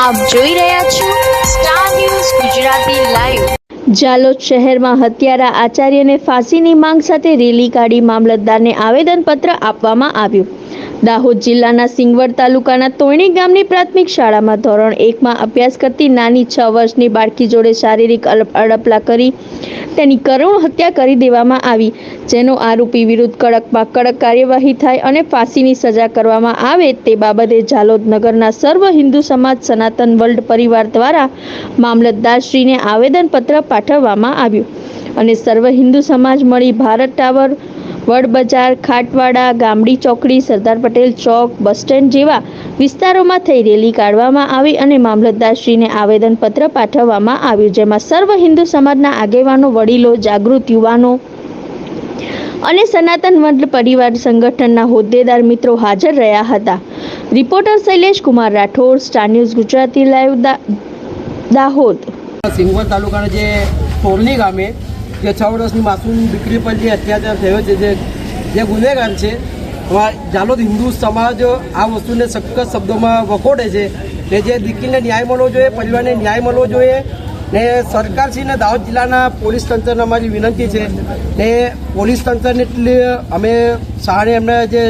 આપ જોઈ રહ્યા છો star news Gujarati live Jhalod શહેરમાં હત્યારા આચાર્યને ફાંસીની માંગ સાથે રેલી કાઢી મામલતદારને આવેદનપત્ર આપવામાં આવ્યું. દાહોદ જિલ્લાના સિંગવડ તાલુકાના તોયણી ગામની પ્રાથમિક શાળામાં ધોરણ એકમાં અભ્યાસ કરતી નાની છ વર્ષની બાળકી જોડે શારીરિક અડપ- અડપલા કરી તેની કરુણ હત્યા કરી દેવામાં આવી, જેનો આરોપી વિરુદ્ધ કડકમાં કડક કાર્યવાહી થાય અને ફાંસીની સજા કરવામાં આવે તે બાબતે ઝાલોદ નગરના સર્વ હિન્દુ સમાજ સનાતન વર્લ્ડ પરિવાર દ્વારા મામલતદારશ્રીને આવેદનપત્ર પાઠવવામાં આવ્યું અને સર્વ હિન્દુ સમાજ મળી ભારત ટાવર વડ બજાર ખાટવાડા, ગામડી ચોકડી, સરદાર પટેલ ચોક, બસ સ્ટેન્ડ જેવા વિસ્તારોમાં થઈ રેલી કાઢવામાં આવી અને મામલતદારશ્રીને આવેદનપત્ર પાઠવવામાં આવ્યું, જેમાં સર્વ હિન્દુ સમાજના આગેવાનો, વડીલો, જાગૃત યુવાનો અને સનાતન વંડ પરિવાર સંગઠનના હોદ્દેદાર મિત્રો હાજર રહ્યા હતા. Reporter Shailesh Kumar Rathod, star news Gujarati live Dahod. Singvad તાલુકાના જે તોરણી ગામે જે છ વર્ષની માસૂમ દીકરી પર જે અત્યાચાર થયો છે, જે જે ગુનેગાર છે જાલોદ હિન્દુ સમાજ આ વસ્તુને સખત શબ્દોમાં વખોડે છે કે જે દીકરીને ન્યાય મળવો જોઈએ, પરિવારને ન્યાય મળવો જોઈએ ને સરકારશ્રીને દાહોદ જિલ્લાના પોલીસ તંત્રને અમારી વિનંતી છે ને પોલીસ તંત્રને એટલી અમે શાળે એમને જે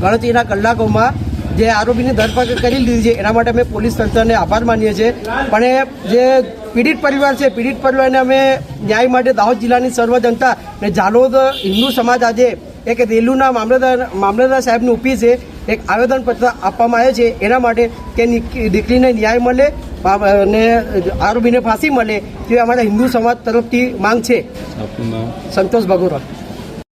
ગણતરીના કલાકોમાં જે આરોપીની ધરપકડ કરી લીધી છે એના માટે અમે પોલીસ તંત્રને આભાર માનીએ છીએ. પણ જે પીડિત પરિવાર છે પીડિત પરિવારને અમે ન્યાય માટે દાહોદ જિલ્લાની સર્વ જનતા ને જાલોદ હિન્દુ સમાજ આજે એક રેલુના મામલતદાર મામલતદાર સાહેબની ઓફિસે એક આવેદનપત્ર આપવામાં આવે છે. એના માટે કે દીકરીને ન્યાય મળે અને આરોપીને ફાંસી મળે તે અમારા હિન્દુ સમાજ તરફથી માંગ છે. સંતોષ ભગોરા.